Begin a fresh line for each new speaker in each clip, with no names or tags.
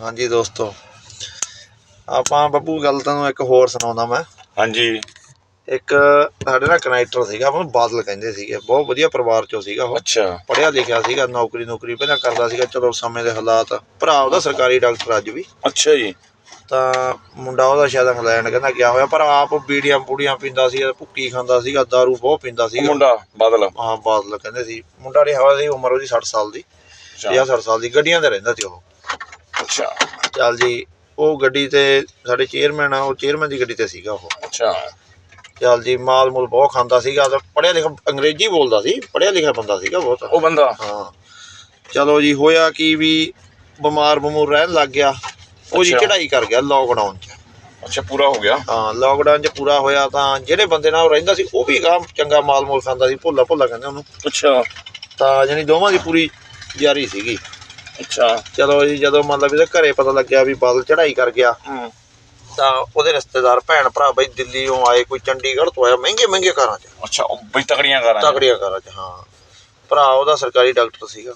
ਹਾਂਜੀ ਦੋਸਤੋ। ਆਪਾਂ ਬੱਬੂ ਗੱਲ ਤੁਹਾਨੂੰ ਇੱਕ ਹੋਰ ਸੁਣਾਉਂਦਾ ਮੈਂ।
ਹਾਂਜੀ।
ਇੱਕ ਸਾਡੇ ਨਾਲ ਕਨੈਕਟਰ ਸੀਗਾ ਉਹਨੂੰ ਬਾਦਲ ਕਹਿੰਦੇ ਸੀਗੇ। ਬਹੁਤ ਵਧੀਆ ਪਰਿਵਾਰ ਚੋਂ ਸੀਗਾ ਉਹ।
ਅੱਛਾ।
ਪੜਿਆ ਲਿਖਿਆ ਸੀਗਾ ਨੌਕਰੀ ਨੌਕਰੀ ਪਹਿਲਾਂ ਕਰਦਾ ਸੀਗਾ ਚਲੋ ਸਮੇਂ ਦੇ ਹਾਲਾਤ। ਭਰਾ ਉਹਦਾ ਸਰਕਾਰੀ ਡਾਕਟਰ ਅੱਜ ਵੀ।
ਅੱਛਾ ਜੀ।
ਤਾਂ ਮੁੰਡਾ ਉਹਦਾ ਸ਼ਾਇਦ ਇੰਗਲੈਂਡ ਕਹਿੰਦਾ ਗਿਆ ਹੋਇਆ ਪਰ ਆਪ ਬੀੜੀਆਂ ਬੂੜੀਆਂ ਪੀਂਦਾ ਸੀ ਭੁੱਕੀ ਖਾਂਦਾ ਸੀਗਾ दारू ਬਹੁਤ ਪੀਂਦਾ ਸੀਗਾ।
ਮੁੰਡਾ ਬਾਦਲ।
ਹਾਂ ਬਾਦਲ ਕਹਿੰਦੇ ਸੀ। ਮੁੰਡਾ ਹਵਾ ਦੀ ਉਮਰ ਉਹਦੀ 60 ਸਾਲ ਦੀ 50 60 ਸਾਲ ਦੀ ਗੱਡੀਆਂ ਤੇ ਰਹਿੰਦਾ ਸੀ ਉਹ।
ਅੱਛਾ।
ਚੱਲ ਜੀ ਉਹ ਗੱਡੀ ਤੇ ਸਾਡੇ ਚੇਅਰਮੈਨ ਆ ਉਹ ਚੇਅਰਮੈਨ ਦੀ ਗੱਡੀ ਤੇ ਸੀਗਾ ਉਹ।
ਅੱਛਾ।
ਚੱਲ ਜੀ ਮਾਲ ਮੂਲ ਬਹੁਤ ਖਾਂਦਾ ਸੀਗਾ ਤੇ ਪੜ੍ਹਿਆ ਲਿਖਿਆ ਅੰਗਰੇਜ਼ੀ ਬੋਲਦਾ ਸੀ ਪੜ੍ਹਿਆ ਲਿਖਿਆ ਬੰਦਾ ਸੀਗਾ ਬਹੁਤ।
ਉਹ ਬੰਦਾ?
ਹਾਂ। ਚਲੋ ਜੀ ਹੋਇਆ ਕੀ ਵੀ ਬਿਮਾਰ ਬਮੂਰ ਰਹਿਣ ਲੱਗ ਗਿਆ। ਉਹ ਜੀ। ਚੜਾਈ ਕਰ ਗਿਆ ਲੋਕਡਾਊਨ 'ਚ।
ਅੱਛਾ ਪੂਰਾ ਹੋ ਗਿਆ?
ਹਾਂ ਲੋਕਡਾਊਨ 'ਚ ਪੂਰਾ ਹੋਇਆ ਤਾਂ ਜਿਹੜੇ ਬੰਦੇ ਨਾਲ ਉਹ ਰਹਿੰਦਾ ਸੀ ਉਹ ਵੀ ਗਾਂ ਚੰਗਾ ਮਾਲ ਮੂਲ ਖਾਂਦਾ ਸੀ ਭੁੱਲਾ ਭੁੱਲਾ ਕਹਿੰਦੇ ਉਹਨੂੰ।
ਅੱਛਾ।
ਤਾਂ ਜਾਣੀ ਦੋਵਾਂ ਦੀ ਪੂਰੀ ਯਾਰੀ ਸੀਗੀ।
ਅੱਛਾ
ਚਲੋ ਜੀ ਜਦੋਂ ਮਤਲਬ ਇਹਦੇ ਘਰੇ ਪਤਾ ਲੱਗਿਆ ਵੀ ਬਾਦਲ ਚੜਾਈ ਕਰ ਗਿਆ
ਹੂੰ।
ਤਾਂ ਉਹਦੇ ਰਿਸ਼ਤੇਦਾਰ ਭੈਣ ਭਰਾ ਬਈ ਦਿੱਲੀੋਂ ਆਏ ਕੋਈ ਚੰਡੀਗੜ੍ਹ ਤੋਂ ਆਇਆ ਮਹਿੰਗੇ ਮਹਿੰਗੇ ਘਰਾਂ 'ਚ।
ਅੱਛਾ ਉਹ ਬਈ ਤਕੜੀਆਂ ਕਰਾਂ
ਤਕੜੀਆਂ ਘਰਾਂ 'ਚ ਹਾਂ। ਭਰਾ ਉਹਦਾ ਸਰਕਾਰੀ ਡਾਕਟਰ ਸੀਗਾ।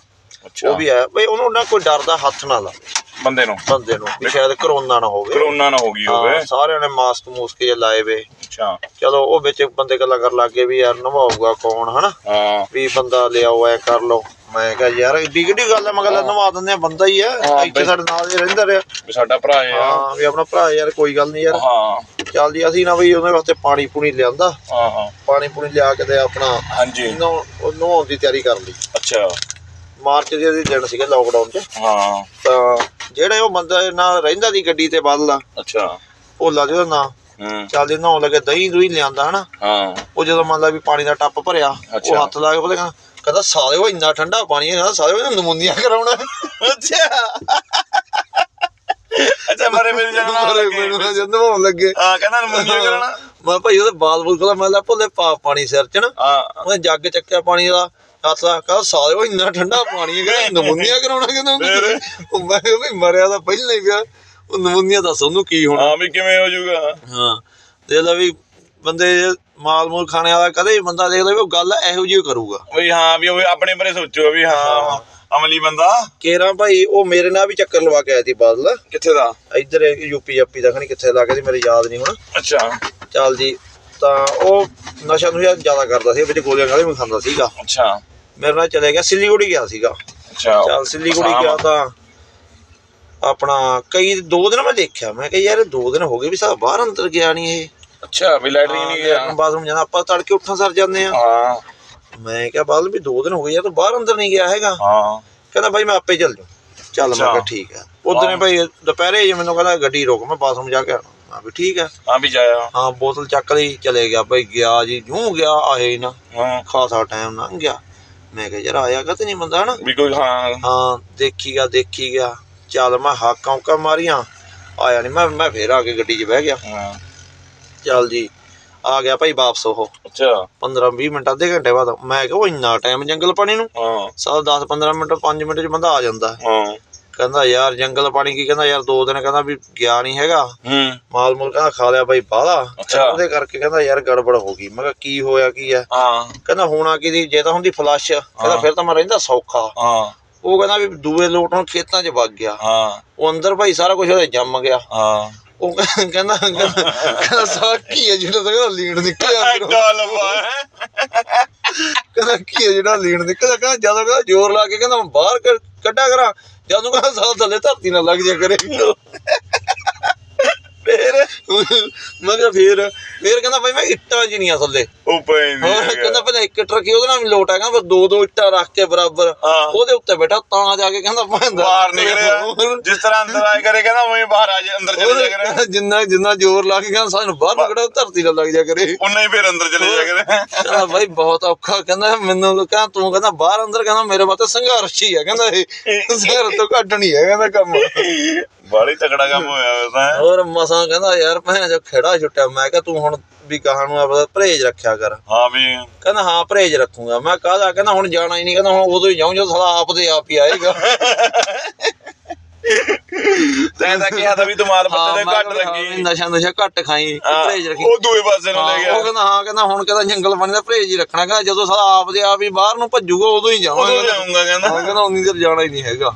ਅੱਛਾ।
ਉਹ ਵੀ ਆਇਆ। ਬਈ ਉਹਨੂੰ ਨਾ ਕੋਈ ਡਰ ਦਾ ਹੱਥ ਨਾ ਲਾਵੇ।
ਬੰਦੇ ਨੂੰ।
ਬੰਦੇ ਨੂੰ ਵੀ ਸ਼ਾਇਦ ਕਰੋਨਾ ਨਾ ਹੋਵੇ।
ਕਰੋਨਾ ਨਾ ਹੋ ਗਈ ਹੋਵੇ।
ਸਾਰਿਆਂ ਨੇ ਮਾਸਕ ਮੂਸਕ ਜੇ ਲਾਏ ਵੇ।
ਅੱਛਾ।
ਚਲੋ ਉਹ ਵਿੱਚ ਬੰਦੇ ਗੱਲਾਂ ਕਰਨ ਲੱਗ ਵੀ ਯਾਰ ਨਵਾਊਗਾ ਕੌਣ ਹਨਾ?
ਹਾਂ।
ਵੀ ਬੰਦਾ ਲਿਆਓ ਐ ਕਰ ਲਓ। ਮੈਂ ਕਿਹਾ ਯਾਰ ਏਡੀ ਕਿੱਡੀ ਗੱਲ ਐ ਮੈਂ ਕਿਹਾ ਨਵਾ ਦਿੰਦੇ ਆ ਬੰਦਾ ਹੀ ਆ।
ਹਾਂ,
ਇੱਥੇ
ਬਈ।
ਸਾਡੇ ਨਾਲ ਹੀ ਰਹਿੰਦਾ ਰਿਹਾ।
ਵੀ ਸਾਡਾ ਭਰਾ ਹੈ ਆ।
ਹਾਂ ਵੀ ਆਪਣਾ ਭਰਾ ਯਾਰ ਕੋਈ ਗੱਲ ਨਹੀਂ ਯਾਰ।
ਹਾਂ।
ਚੱਲ ਜੀ ਅਸੀਂ ਨਾ ਬਈ ਉਹਦੇ ਵਾਸਤੇ ਪਾਣੀ ਪੂਣੀ ਲਿਆਂਦਾ।
ਹਾਂ ਹਾਂ।
ਪਾਣੀ ਪੂਣੀ ਲਿਆ ਕੇ ਤੇ ਆਪਣਾ
ਹਾਂਜੀ।
ਨਹਾਉਣ ਉਹ ਨਹਾਉਣ ਦੀ ਤਿਆਰੀ ਕਰ ਲਈ।
ਅੱਛਾ।
ਮਾਰਚ ਦੇ ਦਿਨ ਸੀਗੇ ਲੋਕਡਾਊਨ 'ਚ।
ਹਾਂ।
ਤਾਂ ਜਿਹੜੇ ਉਹ ਬੰਦਾ ਨਾਲ ਰਹਿੰਦਾ ਦੀ ਗੱਡੀ ਤੇ ਬਦਲਾ
ਅੱਛਾ।
ਭੋਲਾ ਜਿਹਦਾ ਨਾਂ।
ਹੂੰ।
ਚੱਲਦੇ ਨਹਾਉਣ ਲੱਗੇ ਦਹੀਂ ਦੂਈ ਲਿਆਂਦਾ ਹਨਾ?
ਹਾਂ।
ਉਹ ਜਦੋਂ ਮੰਨ ਲਾ ਵੀ ਪਾਣੀ ਦਾ ਟੱਪ ਭਰਿਆ ਉਹ। ਹੱਥ ਲਾ ਕੇ ਬੋਲੇ ਕਹਿੰਦਾ ਕਹਿੰਦਾ ਸਾਲੇ ਉਹ ਇੰਨਾ ਠੰਡਾ ਪਾਣੀ ਹੈ ਕਹਿੰਦਾ ਸਾਲੇ ਉਹ ਨਮੂਨੀਆ ਕਰਾਉਣਾ ਅੱਛਾ।
ਅੱਛਾ ਮਰੇ ਮੇਰੇ ਜਨਮ
ਮਾਰੇ ਮੈਨੂੰ ਨਾ ਜਦ ਨਹਾਉਣ ਲੱਗੇ।
ਹਾਂ ਕਹਿੰਦਾ ਨਮੂਨੀਆ ਕਰਾਉਣਾ।
ਮੈਂ ਭਾਈ ਉਹਦੇ ਬਾਲ ਬੁਲ ਕੋਲ ਮੈਂ ਲਾ ਭੋਲੇ ਪਾ ਪਾਣੀ ਸਿਰ ਚ ਨਾ।
ਹਾਂ।
ਉਹਨੇ ਜੱਗ ਚੱਕਿਆ ਪਾਣੀ ਦਾ ਹੱਥ ਲਾ ਕਹਿੰਦਾ ਸਾਲੇ ਉਹ ਇੰਨਾ ਠੰਡਾ ਪਾਣੀ ਹੈ ਕਹਿੰਦਾ ਨਮੂਨੀਆ ਕਰਾਉਣਾ ਕਹਿੰਦਾ। ਉਹ ਮੈਂ ਵੀ ਮਰਿਆ ਤਾਂ ਪਹਿਲਾਂ ਹੀ ਪਿਆ। ਉਹ ਨਮੂਨੀਆ ਦੱਸ ਉਹਨੂੰ ਕੀ ਹੋਣਾ?
ਹਾਂ ਵੀ ਕਿਵੇਂ ਹੋ ਜਾਊਗਾ
ਹਾਂ। ਦੇਖ ਲੈ ਵੀ ਬੰਦੇ ਮਾਲ ਮੂਲ ਖਾਣੇ ਵਾਲਾ ਕਦੇ ਵੀ ਬੰਦਾ ਦੇਖਦਾ ਵੀ ਉਹ ਗੱਲ ਇਹੋ ਜਿਹੀ ਕਰੂਗਾ।
ਵੀ ਹਾਂ ਵੀ ਉਹ ਆਪਣੇ ਬਾਰੇ ਸੋਚੋ ਵੀ ਹਾਂ ਅਮਲੀ ਬੰਦਾ।
ਕੇਰਾਂ ਭਾਈ ਉਹ ਮੇਰੇ ਨਾਲ ਵੀ ਚੱਕਰ ਲਵਾ ਕੇ ਆਇਆ ਸੀ ਬਾਦਲ।
ਕਿੱਥੇ ਦਾ?
ਇੱਧਰ ਯੂਪੀ ਜੱਪੀ ਦਾ ਖਣੀ ਕਿੱਥੇ ਲੱਗਾ ਸੀ ਮੇਰੇ ਯਾਦ ਨਹੀਂ ਹੁਣ।
ਅੱਛਾ।
ਚੱਲ ਜੀ ਤਾਂ ਉਹ ਨਸ਼ਾ ਨੁਸ਼ਾ ਜ਼ਿਆਦਾ ਕਰਦਾ ਸੀ ਵਿੱਚ ਗੋਲੀਆਂ ਗਾਲੀ ਵੀ ਖਾਂਦਾ ਸੀਗਾ।
ਅੱਛਾ।
ਮੇਰੇ ਨਾਲ ਚਲੇ ਗਿਆ ਸਿੱਲੀਗੁੜੀ ਗਿਆ ਸੀਗਾ।
ਅੱਛਾ।
ਚੱਲ ਸਿੱਲੀਗੁੜੀ। ਗਿਆ ਤਾਂ ਆਪਣਾ ਕਈ ਦੋ ਦਿਨ ਮੈਂ ਦੇਖਿਆ ਮੈਂ ਕਿਹਾ ਯਾਰ ਇਹ ਦੋ ਦਿਨ ਹੋ ਗਏ ਵੀ ਸਾਲਾ ਬਾਹਰ ਅੰਦਰ ਗਿਆ ਨਹੀਂ ਇਹ।
ਅੱਛਾ ਵੀ ਲੈਟਰੀ ਨਹੀਂ ਗਿਆ।
ਬਾਥਰੂਮ ਜਾਣਾ ਆਪਾਂ ਤੜਕੇ ਉੱਠਾਂ ਸਰ ਜਾਂਦੇ ਆ
ਹਾਂ।
ਮੈਂ ਕਿਹਾ ਬਾਦਲ ਵੀ ਦੋ ਦਿਨ ਹੋ ਗਏ ਯਾਰ ਤੂੰ ਬਾਹਰ ਅੰਦਰ ਨਹੀਂ ਗਿਆ ਹੈਗਾ।
ਹਾਂ।
ਕਹਿੰਦਾ ਭਾਈ ਮੈਂ ਆਪੇ ਚੱਲ ਜੂ ਚੱਲ ਮੈਂ। ਕਿਹਾ ਠੀਕ ਹੈ। ਉਦੋਂ ਨੇ ਭਾਈ ਦੁਪਹਿਰੇ ਜੇ ਮੈਨੂੰ ਕਹਿੰਦਾ ਗੱਡੀ ਰੋਕ ਮੈਂ ਬਾਥਰੂਮ ਜਾ ਕੇ ਮੈਂ ਵੀ ਠੀਕ ਹੈ।
ਹਾਂ ਵੀ ਜਾਇਆ।
ਹਾਂ ਬੋਤਲ ਚੱਕ ਲਈ ਚਲੇ ਗਿਆ ਭਾਈ ਗਿਆ ਜੀ ਜੂੰ ਗਿਆ ਆਏ ਨਾ।
ਹਾਂ।
ਖਾਸਾ ਟਾਈਮ ਲੰਘ ਗਿਆ। ਮੈਂ ਕਿਹਾ ਯਾਰ ਆਇਆ ਕਾ ਨਹੀਂ ਬੰਦਾ ਹਨਾ?
ਵੀ ਕੋਈ ਹਾਂ।
ਹਾਂ ਦੇਖੀ ਗਿਆ ਦੇਖੀ ਗਿਆ। ਚੱਲ ਮੈਂ ਹਾਕਾਂ ਹੁਕਾਂ ਮਾਰੀਆਂ। ਆਇਆ ਨਹੀਂ ਮੈਂ ਮੈਂ ਫੇਰ ਆ ਕੇ ਗੱਡੀ 'ਚ ਬਹਿ ਗਿਆ।
ਹਾਂ।
ਚੱਲ ਜੀ ਆ ਗਿਆ ਭਾਈ ਵਾਪਸ ਉਹ।
ਅੱਛਾ।
15 20 ਮਿੰਟ ਅੱਧੇ ਘੰਟੇ ਬਾਅਦ। ਮੈਂ ਕਿਹਾ ਉਹ ਇੰਨਾ ਟਾਈਮ ਜੰਗਲ ਪਾਣੀ ਨੂੰ?
ਹਾਂ।
ਸਾਲ 10 15 ਮਿੰਟ 5 ਮਿੰਟ 'ਚ ਬੰਦਾ ਆ ਜਾਂਦਾ।
ਹਾਂ।
ਕਹਿੰਦਾ ਯਾਰ ਜੰਗਲ ਪਾਣੀ ਕੀ? ਕਹਿੰਦਾ ਯਾਰ ਦੋ ਦਿਨ ਕਹਿੰਦਾ ਵੀ ਗਿਆ ਨਹੀਂ ਹੈਗਾ।
ਹੂੰ।
ਮਾਲ ਮੂਲ ਕਹਿੰਦਾ ਖਾ ਲਿਆ ਬਾਈ ਬਾਹਲਾ। ਉਹਦੇ ਕਰਕੇ ਕਹਿੰਦਾ ਯਾਰ ਗੜਬੜ ਹੋ ਗਈ। ਮੈਂ ਕਿਹਾ ਕੀ ਹੋਇਆ ਕੀ ਆ
ਹਾਂ।
ਕਹਿੰਦਾ ਹੋਣਾ ਕੀ ਦੀ ਜੇ ਤਾਂ ਹੁੰਦੀ ਫਲਸ਼ ਕਹਿੰਦਾ। ਫਿਰ ਤਾਂ ਮੈਂ ਰਹਿੰਦਾ ਸੌਖਾ।
ਹਾਂ।
ਉਹ ਕਹਿੰਦਾ ਵੀ ਦੂਏ ਲੋਟ ਨੂੰ ਖੇਤਾਂ 'ਚ ਵਗ ਗਿਆ।
ਹਾਂ।
ਉਹ ਅੰਦਰ ਭਾਈ ਸਾਰਾ ਕੁਝ ਉਹਦੇ ਜੰਮ ਗਿਆ।
ਹਾਂ।
ਉਹ ਕਹਿੰਦਾ ਕਹਿੰਦਾ ਕਹਿੰਦਾ ਕੀ ਹੈ ਜਿਹੜਾ ਕਹਿੰਦਾ ਲੀਣ ਨਿਕਲਿਆ ਅੰਦਰੋਂ।
ਗੱਲ ਵਾ।
ਕਹਿੰਦਾ ਕੀ ਹੈ ਜਿਹੜਾ ਲੀਣ ਨਿਕਲਿਆ? ਕਹਿੰਦਾ ਜਦੋਂ ਕਹਿੰਦਾ ਜ਼ੋਰ ਲਾ ਕੇ ਕਹਿੰਦਾ ਮੈਂ ਬਾਹਰ ਕੱਢ- ਕੱਢਾ ਕਰਾਂ। ਜਦੋਂ ਕਹਿੰਦਾ ਸਾਲ ਥੱਲੇ ਧਰਤੀ ਨਾਲ ਲੱਗ ਜਾ ਕਰੇ। ਫੇਰ? ਮੈਂ ਕਿਹਾ ਫੇਰ ਫੇਰ ਕਹਿੰਦਾ ਭਾਈ ਮੈਂ ਇੱਟਾਂ ਜਿਹੜੀਆਂ ਥੱਲੇ।
ਉਹ ਪੈਂਦੀ
ਹੋਰ
ਹੈਗਾ।
ਕਹਿੰਦਾ ਪਹਿਲਾਂ ਇੱਕ ਟਰਕੀ ਉਹਦੇ ਨਾਲ ਵੀ ਲੋਟ ਆ ਕਹਿੰਦਾ ਫਿਰ ਦੋ ਦੋ ਇੱਟਾਂ ਰੱਖ ਕੇ ਬਰਾਬਰ। ਉਹਦੇ ਉੱਤੇ ਬੈਠਾ ਤਾਂ ਜਾ ਕੇ ਕਹਿੰਦਾ ਭਾਂਦਾ।
ਬਾਹਰ ਨਿਕਲਿਆ। ਜਿਸ ਤਰ੍ਹਾਂ ਅੰਦਰ ਆਏ ਕਰੇ ਕਹਿੰਦਾ ਮੈਂ ਬਾਹਰ ਆ ਜਾ ਅੰਦਰ ਚਲੇ ਜਾ ਕਰੇ।
ਜਿੰਨਾ ਜਿੰਨਾ ਜ਼ੋਰ ਲਾ ਕੇ ਕਹਿੰਦਾ ਸਾਨੂੰ ਬਾਹਰ ਨਿਕੜਾ ਧਰਤੀ ਨਾਲ ਲੱਗ ਜਾ ਕਰੇ।
ਉਹਨੇ ਹੀ ਫਿਰ ਅੰਦਰ ਚਲੇ ਜਾ ਕਰੇ।
ਕਹਿੰਦਾ ਭਾਈ ਬਹੁਤ ਔਖਾ ਕਹਿੰਦਾ ਮੈਨੂੰ ਕਹਿੰਦਾ ਤੂੰ ਕਹਿੰਦਾ ਬਾਹਰ ਅੰਦਰ ਕਹਿੰਦਾ ਮੇਰੇ ਵਾਸਤੇ ਸੰਘਰਸ਼ ਹੀ ਹੈ ਕਹਿੰਦਾ ਇਹ ਸੰਘਰਸ਼ ਤੋਂ ਘੱਟ ਨਹੀਂ ਹੈ ਕਹਿੰਦਾ ਕੰਮ।
ਬਾਲੀ ਤਕੜਾ ਕੰਮ ਹੋਇਆ ਵੈਸਾ।
ਹੋਰ ਮਸਾਂ ਕਹਿੰਦਾ ਯਾਰ ਭੈਣ ਜੋ ਖੇੜਾ ਛੁੱਟਿਆ ਮੈਂ ਕਿਹਾ ਤੂੰ ਹੁਣ ਵੀ ਕਹਾਂ ਨੂੰ ਆਪਦਾ ਪਰਹੇਜ ਰੱਖਿਆ ਕਰ।
ਵੀ।
ਕਹਿੰਦਾ ਹਾਂ ਪਰਹੇਜ ਰੱਖੂਗਾ। ਮੈਂ ਕਾਹਦਾ ਕਹਿੰਦਾ ਹੁਣ ਜਾਣਾ ਹੀ ਨਹੀਂ। ਕਹਿੰਦਾ ਹੁਣ ਉਦੋਂ ਹੀ ਜਾਊਂ ਜਦੋਂ ਸਾਲਾ ਆਪ ਦੇ ਆਪ ਹੀ ਆਏਗਾ।
ਤੈਂ ਤਾਂ ਕਿਹਾ ਤਾਂ ਵੀ ਤੂੰ ਮਾਲ ਪੱਤੇ
ਮੈਂ
ਘੱਟ ਲੱਗੀ।
ਨਸ਼ਾ ਨਸ਼ਾ ਘੱਟ ਖਾਈ ਪਰਹੇਜ ਰੱਖੀ।
ਉਹ ਦੂਏ ਪਾਸੇ ਨੂੰ ਲੈ ਗਿਆ।
ਉਹ ਕਹਿੰਦਾ ਹਾਂ ਕਹਿੰਦਾ ਹੁਣ ਕਹਿੰਦਾ ਜੰਗਲ ਪਾਣੀ ਦਾ ਪਰਹੇਜ ਹੀ ਰੱਖਣਾ। ਕਹਿੰਦਾ ਜਦੋਂ ਸਾਲਾ ਆਪ ਦੇ ਆਪ ਹੀ ਬਾਹਰ ਨੂੰ ਭੱਜੂਗਾ ਉਦੋਂ ਹੀ ਜਾਵਾਂਗਾ
ਉਦੋਂ ਜਾਊਂਗਾ ਕਹਿੰਦਾ।
ਕਹਿੰਦਾ ਉਨੀ ਦੇਰ ਜਾਣਾ ਹੀ ਨਹੀਂ ਹੈਗਾ।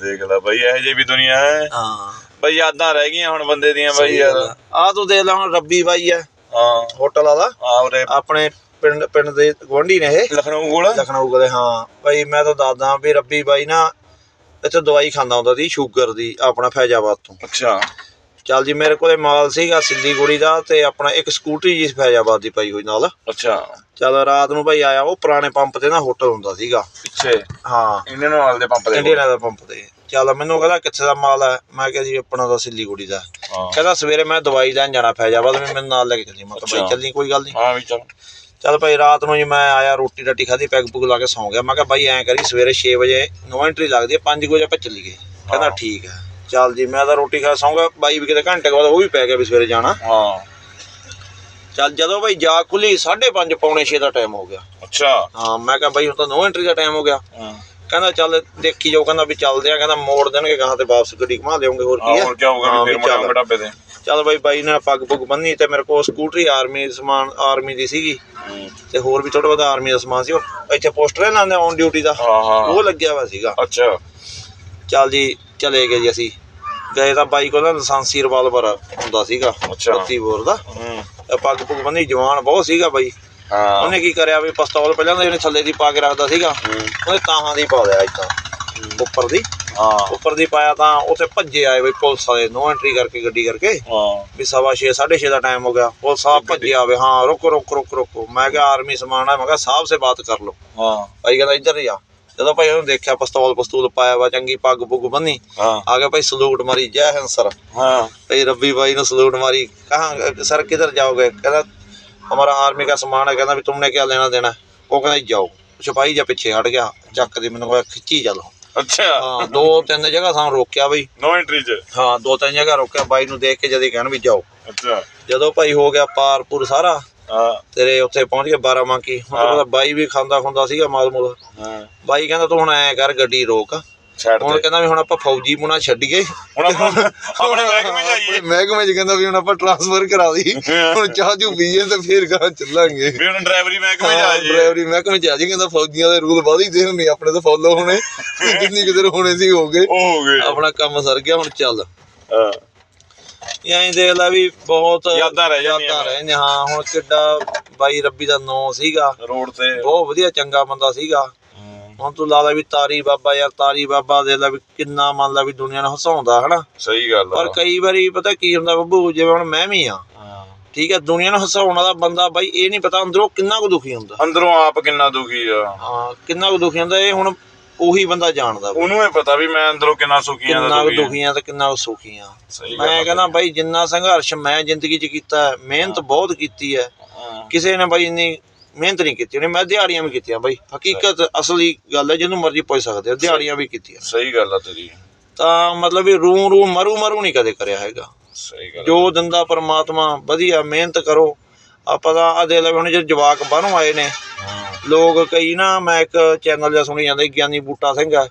ਦੇਖ ਲੈ ਬਾਈ ਇਹੋ ਜਿਹੀ ਵੀ ਦੁਨੀਆ ਹੈ।
ਹਾਂ।
ਬਾਈ ਯਾਦਾਂ ਰਹਿ ਗਈਆਂ ਹੁਣ ਬੰਦੇ ਦੀਆਂ ਬਾਈ ਯਾਰ।
ਆ। ਤੂੰ ਦੇਖ ਲੈ ਹੁਣ ਰੱਬੀ ਬਾਈ ਆ
ਹਾਂ।
ਹੋਟਲ ਵਾਲਾ?
ਉਰੇ
ਆਪਣੇ ਪਿੰਡ ਪਿੰਡ ਦੇ ਗਵਾਂਢੀ ਨੇ ਇਹ?
ਲਖਨਊ ਕੋਲ?
ਲਖਨਊ ਕੋਲੇ ਹਾਂ। ਭਾਈ ਮੈਂ ਤਾਂ ਦੱਸਦਾ ਵੀ ਰੱਬੀ ਬਾਈ ਨਾ ਇੱਥੇ ਦਵਾਈ ਖਾਂਦਾ ਹੁੰਦਾ ਸੀ ਸ਼ੂਗਰ ਦੀ ਆਪਣਾ ਫੈਜ਼ਾਬਾਦ ਤੋਂ।
ਅੱਛਾ।
ਚੱਲ ਜੀ ਮੇਰੇ ਕੋਲੇ ਮਾਲ ਸੀਗਾ ਸਿੱਲੀਗੁੜੀ ਦਾ ਤੇ ਆਪਣਾ ਇੱਕ ਸਕੂਟਰੀ ਜੀ ਫੈਜ਼ਾਬਾਦ ਦੀ ਪਾਈ ਹੋਈ ਨਾਲ।
ਅੱਛਾ।
ਚੱਲ ਰਾਤ ਨੂੰ ਭਾਈ ਆਇਆ ਉਹ ਪੁਰਾਣੇ ਪੰਪ ਤੇ ਨਾ ਹੋਟਲ ਹੁੰਦਾ ਸੀਗਾ।
ਪਿੱਛੇ।
ਹਾਂ।
ਇੰਡੀਅਨ ਆਇਲ ਦੇ ਪੰਪ ਦੇ
ਇੰਡੀਅਨ ਦਾ ਪੰਪ ਤੇ। ਚੱਲ ਮੈਨੂੰ ਕਹਿੰਦਾ ਕਿੱਥੇ ਦਾ ਮਾਲ ਹੈ ਮੈਂ ਕਿਹਾ ਜੀ ਆਪਣਾ ਤਾਂ ਸਿੱਲੀਗੁੜੀ ਦਾ।
ਹਾਂ।
ਕਹਿੰਦਾ ਸਵੇਰੇ ਮੈਂ ਦਵਾਈ ਲੈਣ ਜਾਣਾ ਫੈਜ਼ਾਬਾਦ ਵੀ ਮੈਨੂੰ ਨਾਲ ਲੈ ਕੇ ਚੱਲੀ। ਮੈਂ ਕਿਹਾ ਭਾਈ
ਅੱਛਾ।
ਚੱਲੀ ਕੋਈ ਗੱਲ ਨਹੀਂ
ਹਾਂ ਵੀ ਚੱਲ।
ਚੱਲ ਭਾਈ ਰਾਤ ਨੂੰ ਜੀ ਮੈਂ ਆਇਆ ਰੋਟੀ ਰਾਟੀ ਖਾਧੀ ਪੈਗ ਪੁਗ ਲਾ ਕੇ ਸੌਂ ਗਿਆ। ਮੈਂ ਕਿਹਾ ਬਾਈ ਐਂ ਕਰੀ ਸਵੇਰੇ 6 ਵਜੇ ਨੋ ਐਂਟਰੀ ਲੱਗਦੀ ਹੈ 5 ਵਜੇ ਆਪਾਂ ਚੱਲੀਏ ਕਹਿੰਦਾ
ਹਾਂ।
ਠੀਕ ਹੈ ਚੱਲ ਜੀ ਮੈਂ ਤਾਂ ਰੋਟੀ ਖਾ ਸੌਂ ਗਿਆ। ਬਾਈ ਵੀ ਕਿਤੇ ਘੰਟੇ ਕੁ ਬਾਅਦ ਉਹ ਵੀ ਪੈ ਗਿਆ ਵੀ ਸਵੇਰੇ ਜਾਣਾ।
ਹਾਂ।
ਚੱਲ ਜਦੋਂ ਭਾਈ ਜਾ ਖੁੱਲੀ 5:30 ਪੌਣੇ 6 ਦਾ ਟਾਈਮ ਹੋ ਗਿਆ।
ਅੱਛਾ।
ਹਾਂ ਮੈਂ ਕਿਹਾ ਬਾਈ ਹੁਣ ਤਾਂ ਨੋ ਐਂਟਰੀ ਦਾ ਟਾਈਮ ਹੋ ਗਿਆ।
ਹਾਂ।
ਕਹਿੰਦਾ ਚੱਲ ਦੇਖੀ ਜਾਓ ਕਹਿੰਦਾ ਵੀ ਚੱਲਦੇ ਆ ਕਹਿੰਦਾ ਮੋੜ ਦੇਣਗੇ ਗਾਹਾਂ ਤੇ ਵਾਪਸ ਗੱਡੀ ਘੁਮਾ ਲਿਆਉਂਗੇ ਹੋਰ ਕੀ ਹੈ
ਹੋਰ ਕੀ ਹੋਊਗਾ ਫਿਰ। ਮੋਟਾ ਢਾਬੇ ਤੇ।
ਚੱਲ ਬਾਈ ਬਾਈ ਨੇ ਪੱਗ ਪੁੱਗ ਬੰਨੀ ਤੇ ਮੇਰੇ ਕੋਲ ਸਕੂਟਰੀ ਆਰਮੀ ਸਮਾਨ ਆਰਮੀ ਦੀ ਸੀਗੀ। ਤੇ ਹੋਰ ਵੀ ਥੋੜਾ ਬਹੁਤਾ ਆਰਮੀ ਦਾ ਸਮਾਨ ਸੀ। ਉਹ ਇੱਥੇ ਪੋਸਟਰ ਲਾਉਂਦੇ ਔਨ ਡਿਊਟੀ ਦਾ। ਉਹ ਲੱਗਿਆ ਹੋਇਆ ਸੀਗਾ।
ਅੱਛਾ।
ਚੱਲ ਜੀ ਚਲੇ ਗਏ ਜੀ ਅਸੀਂ। ਗਏ ਤਾਂ ਬਾਈ ਕੋਲ ਨਾ ਲਾਇਸੈਂਸੀ ਰਿਵਾਲਵਰ ਹੁੰਦਾ ਸੀਗਾ
ਅੱਛਾ।
32 ਬੋਰ ਦਾ। ਪੱਗ ਪੁੱਗ ਬੰਨੀ ਜਵਾਨ ਬਹੁਤ ਸੀਗਾ ਬਾਈ।
ਹਾਂ।
ਉਹਨੇ ਕੀ ਕਰਿਆ ਵੀ ਪਿਸਤੌਲ ਪਹਿਲਾਂ ਤਾਂ ਇਹਨੇ ਥੱਲੇ ਦੀ ਪਾ ਕੇ ਰੱਖਦਾ ਸੀਗਾ ਉਹਨੇ ਤਾਹਾਂ ਦੀ ਪਾ ਲਿਆ ਇਦਾਂ ਉੱਪਰ ਦੀ।
ਹਾਂ।
ਉੱਪਰ ਦੀ ਪਾਇਆ ਤਾਂ ਉਥੇ ਭੱਜੇ ਆਏ ਬਈ ਪੁਲਿਸ ਵਾਲੇ ਨੋ ਐਂਟਰੀ ਕਰਕੇ ਗੱਡੀ ਕਰਕੇ।
ਹਾਂ।
ਵੀ ਸਵਾ 6 6:30 ਦਾ ਟਾਈਮ ਹੋ ਗਿਆ। ਪੁਲਿਸ ਆ ਭੱਜੇ ਆਵੇ ਹਾਂ ਰੁਕੋ ਰੁਕੋ ਰੁਕੋ ਰੁਕੋ। ਮੈਂ ਕਿਹਾ ਆਰਮੀ ਸਮਾਨ ਹੈ ਮੈਂ ਕਿਹਾ ਸਾਹਿਬ ਸੇ ਬਾਤ ਕਰ ਲੋ
ਹਾਂ।
ਭਾਈ ਕਹਿੰਦਾ ਇੱਧਰ ਜਾ ਜਦੋਂ ਭਾਈ ਉਹਨੂੰ ਦੇਖਿਆ ਪਿਸਤੌਲ ਪਸਤੂਲ ਪਾਇਆ ਵਾ ਚੰਗੀ ਪੱਗ ਪੁੱਗ ਬੰਨੀ ਆ ਗਿਆ ਭਾਈ ਸਲੂਟ ਮਾਰੀ ਜੈ ਹਿੰਦ ਸਰ।
ਹਾਂ।
ਭਾਈ ਰੱਬੀ ਬਾਈ ਨੂੰ ਸਲੂਟ ਮਾਰੀ ਕਹਾਂ ਸਰ ਕਿੱਧਰ ਜਾਓਗੇ? ਕਹਿੰਦਾ हमारा आर्मी का सामान है कहना भी तुमने क्या लेना देना है वो कहना जाओ सिपाही जा पीछे हट गया ਚੱਕ ਦੀ ਮੈਨੂੰ ਕਿਹਾ ਖਿੱਚੀ ਚੱਲ
ਅੱਛਾ
ਹਾਂ ਦੋ ਤਿੰਨ ਜਗ੍ਹਾ ਸਾਨੂੰ ਰੋਕਿਆ ਬਈ
ਨੋ ਐਂਟਰੀ ਚ
ਹਾਂ ਦੋ ਤਿੰਨ ਜਗ੍ਹਾ ਰੋਕਿਆ ਬਾਈ ਨੂੰ ਦੇਖ ਕੇ ਜਦੇ ਕਹਿਣ ਵੀ ਜਾਓ
ਅੱਛਾ
ਜਦੋਂ ਭਾਈ ਹੋ ਗਿਆ ਪਾਰਪੁਰ ਸਾਰਾ
ਹਾਂ
ਤੇਰੇ ਉੱਥੇ ਪਹੁੰਚ ਗਏ 12 ਮਾਂਕੀ ਹੁਣ ਤਾਂ
ਹਾਂ।
ਪਤਾ ਬਾਈ ਵੀ ਖਾਂਦਾ ਖੁੰਦਾ ਸੀਗਾ ਮਾਲ ਮੂਲ
ਹਾਂ
ਬਾਈ ਕਹਿੰਦਾ ਤੂੰ ਹੁਣ ਐ ਕਰ ਗੱਡੀ ਰੋਕ
ਛੱਡ
ਹੁਣ
ਦੇ।
ਕਹਿੰਦਾ ਵੀ ਹੁਣ ਆਪਾਂ ਫੌਜੀ ਪੁਣਾ ਛੱਡੀਏ
ਹੁਣ ਆਪਾਂ ਆਪਣੇ ਮਹਿਕਮੇ ਜਾਈਏ
ਆਪਣੇ ਮਹਿਕਮੇ ਚ ਕਹਿੰਦਾ ਵੀ ਹੁਣ ਆਪਾਂ ਟ੍ਰਾਂਸਫਰ ਕਰਾ ਦੀ ਹੁਣ ਚਾਹ ਜੂ ਪੀਏ ਤੇ ਫੇਰ ਗਾਂ ਚੱਲਾਂਗੇ।
ਵੀ ਹੁਣ ਡਰਾਈਵਰੀ ਮਹਿਕਮੇ ਜਾ ਜੀ
ਡਰਾਈਵਰੀ ਮਹਿਕਮੇ ਜੀ ਕਹਿੰਦਾ ਫੌਜੀਆਂ ਦੇ ਰੂਲ ਵੱਧ ਹੀ ਦੇ ਹੁੰਦੇ ਆਪਣੇ ਤਾਂ ਫੋਲੋ ਹੋਣੇ। ਜਿੰਨੀ ਕਿਦਰ ਹੋਣੇ ਸੀ ਹੋ ਗਏ।
ਹੋ ਗਏ।
ਆਪਣਾ ਕੰਮ ਸਰ ਗਿਆ ਹੁਣ ਚੱਲ।
ਹਾਂ।
ਐਂ ਦੇਖ ਲੈ ਵੀ ਬਹੁਤ
ਯਾਦਾਂ ਰਹਿ ਜਾਂਦੀਆਂ
ਯਾਦਾਂ ਰਹਿ ਜਾਂਦੀਆਂ। ਹਾਂ ਹੁਣ ਕਿੱਡਾ ਬਾਈ ਰੱਬੀ ਦਾ ਨਾਂ ਸੀਗਾ।
ਰੋਡ ਤੇ।
ਬਹੁਤ ਵਧੀਆ ਚੰਗਾ ਬੰਦਾ ਸੀਗਾ। ਹੁਣ ਤੂੰ ਲਾ ਲੈ ਵੀ ਤਾਰੀ ਬਾਬਾ ਯਾਰ ਤਾਰੀ ਬਾਬਾ ਦੇ ਲੈ ਵੀ ਕਿੰਨਾ ਮੰਨ ਲਾ ਵੀ ਦੁਨੀਆ ਨੂੰ ਹਸਾਉਂਦਾ ਹਨਾ?
ਸਹੀ ਗੱਲ
ਪਰ ਕਈ ਵਾਰੀ ਪਤਾ ਕੀ ਹੁੰਦਾ ਬੱਬੂ ਜਿਵੇਂ ਹੁਣ ਮੈਂ ਵੀ ਆ। ਠੀਕ ਹੈ ਦੁਨੀਆ ਨੂੰ ਹਸਾਉਣ ਵਾਲਾ ਬੰਦਾ ਬਾਈ ਇਹ ਨਹੀਂ ਪਤਾ ਅੰਦਰੋਂ ਕਿੰਨਾ ਕੁ ਦੁਖੀ ਹੁੰਦਾ।
ਅੰਦਰੋਂ ਆਪ ਕਿੰਨਾ ਦੁਖੀ ਆ।
ਹਾਂ ਕਿੰਨਾ ਕੁ ਦੁਖੀ ਹੁੰਦਾ ਇਹ ਹੁਣ ਉਹੀ ਬੰਦਾ ਜਾਣਦਾ ਵਾ।
ਉਹਨੂੰ ਇਹ ਪਤਾ ਵੀ ਮੈਂ ਅੰਦਰੋਂ ਕਿੰਨਾ ਸੁਖੀ ਆ
ਕਿੰਨਾ ਕੁ ਦੁਖੀ ਆ। ਤੇ ਕਿੰਨਾ ਕੁ ਸੁਖੀ ਆ।
ਸਹੀ ਗੱਲ
ਮੈਂ
ਆ।
ਕਹਿੰਦਾ ਬਾਈ ਜਿੰਨਾ ਸੰਘਰਸ਼ ਮੈਂ ਜ਼ਿੰਦਗੀ 'ਚ ਕੀਤਾ ਹੈ, ਮਿਹਨਤ ਬਹੁਤ ਕੀਤੀ ਹਾਂ, ਕਿਸੇ ਨੇ ਬਾਈ ਇੰਨੀ ਮਿਹਨਤ ਨਹੀਂ ਕੀਤੀ ਉਹਨੇ ਮੈਂ ਦਿਹਾੜੀਆਂ ਵੀ ਕੀਤੀਆਂ ਬਾਈ। ਹਕੀਕਤ ਅਸਲੀ ਗੱਲ ਹੈ ਜਿਹਨੂੰ ਮਰਜ਼ੀ ਪੁੱਛ ਸਕਦੇ ਹੋ ਦਿਹਾੜੀਆਂ ਵੀ ਕੀਤੀਆਂ।
ਸਹੀ ਗੱਲ ਆ ਤੇਰੀ।
ਤਾਂ ਮਤਲਬ ਵੀ ਰੂ ਰੂ ਮਰੂ ਮਰੂ ਨਹੀਂ ਕਦੇ ਕਰਿਆ ਹੈਗਾ।
ਸਹੀ ਗੱਲ ਆ।
ਜੋ ਦਿੰਦਾ ਪਰਮਾਤਮਾ ਵਧੀਆ ਮਿਹਨਤ ਕਰੋ। ਆਪਾਂ ਤਾਂ ਆ ਦੇ ਲੈ ਹੁਣ ਜੇ ਜਵਾਕ ਬਾਹਰੋਂ ਆਏ ਨੇ ਲੋਕ ਕਈ ਨਾ ਮੈਂ ਇੱਕ ਚੈਨਲ ਜਿਹਾ ਸੁਣੀ ਜਾਂਦਾ ਗਿਆਨੀ ਬੂਟਾ ਸਿੰਘ ਆ।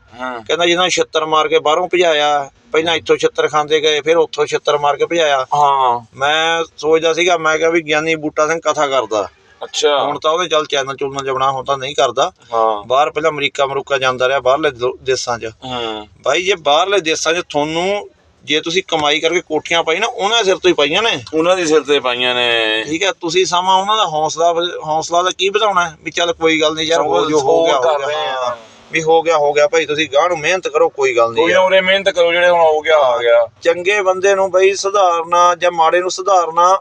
ਕਹਿੰਦਾ ਜਿਹਨਾਂ ਛਿੱਤਰ ਮਾਰ ਕੇ ਬਾਹਰੋਂ ਭਜਾਇਆ ਪਹਿਲਾਂ ਇੱਥੋਂ ਛਿੱਤਰ ਖਾਂਦੇ ਗਏ ਫਿਰ ਉੱਥੋਂ ਛਿੱਤਰ ਮਾਰ ਕੇ ਭਜਾਇਆ।
ਹਾਂ।
ਮੈਂ ਸੋਚਦਾ ਸੀਗਾ ਮੈਂ ਕਿਹਾ ਵੀ ਗਿਆਨੀ ਬੂਟਾ ਸਿੰਘ ਕਥਾ ਕਰਦਾ।
ਅੱਛਾ।
ਹੁਣ ਤਾਂ ਉਹਦੇ ਚੱਲ ਚੈਨਲ ਚੁਣਨ ਜਬਣਾ ਹੁਣ ਤਾਂ ਨਹੀਂ ਕਰਦਾ।
ਹਾਂ।
ਬਾਹਰ ਪਹਿਲਾਂ ਅਮਰੀਕਾ ਅਮਰੀਕਾ ਜਾਂਦਾ ਰਿਹਾ ਬਾਹਰਲੇ ਦੋ- ਦੇਸ਼ਾਂ 'ਚ।
ਹਾਂ।
ਭਾਈ ਜੇ ਬਾਹਰਲੇ ਦੇਸ਼ਾਂ 'ਚ ਤੁਹਾਨੂੰ ਜੇ ਤੁਸੀਂ ਕਮਾਈ ਕਰਕੇ ਕੋਠੀਆਂ ਪਾਈ ਨਾ ਉਹਨਾਂ ਦੇ ਸਿਰ ਤੋਂ ਹੀ ਪਾਈਆਂ ਨੇ।
ਉਹਨਾਂ ਦੇ ਸਿਰ ਤੇ ਪਾਈਆਂ ਨੇ।
ਠੀਕ ਹੈ ਤੁਸੀਂ ਸਮਾਂ ਉਹਨਾਂ ਦਾ ਹੌਸਲਾ ਹੌਸਲਾ ਦਾ ਕੀ ਵਧਾਉਣਾ ਹੈ? ਵੀ ਚੱਲ ਕੋਈ ਗੱਲ ਨਹੀਂ ਯਾਰ ਹੋ ਜੋ ਹੋ ਗਿਆ
ਕਰ
ਹੋ
ਰਹੇ
ਗਿਆ। ਹਾਂ। ਵੀ ਹੋ ਗਿਆ ਹੋ ਗਿਆ ਭਾਈ ਤੁਸੀਂ ਗਾਹ ਨੂੰ ਮਿਹਨਤ ਕਰੋ ਕੋਈ ਗੱਲ ਨਹੀਂ
ਕੋਈ
ਯਾਰ।
ਨਾ ਉਰੇ ਮਿਹਨਤ ਕਰੋ ਜਿਹੜੇ ਹੁਣ ਹੋ ਗਿਆ ਆ ਗਿਆ।
ਚੰਗੇ ਬੰਦੇ ਨੂੰ ਬਈ ਸੁਧਾਰਨਾ ਜਾਂ ਮਾੜੇ ਨੂੰ ਸੁਧਾਰਨਾ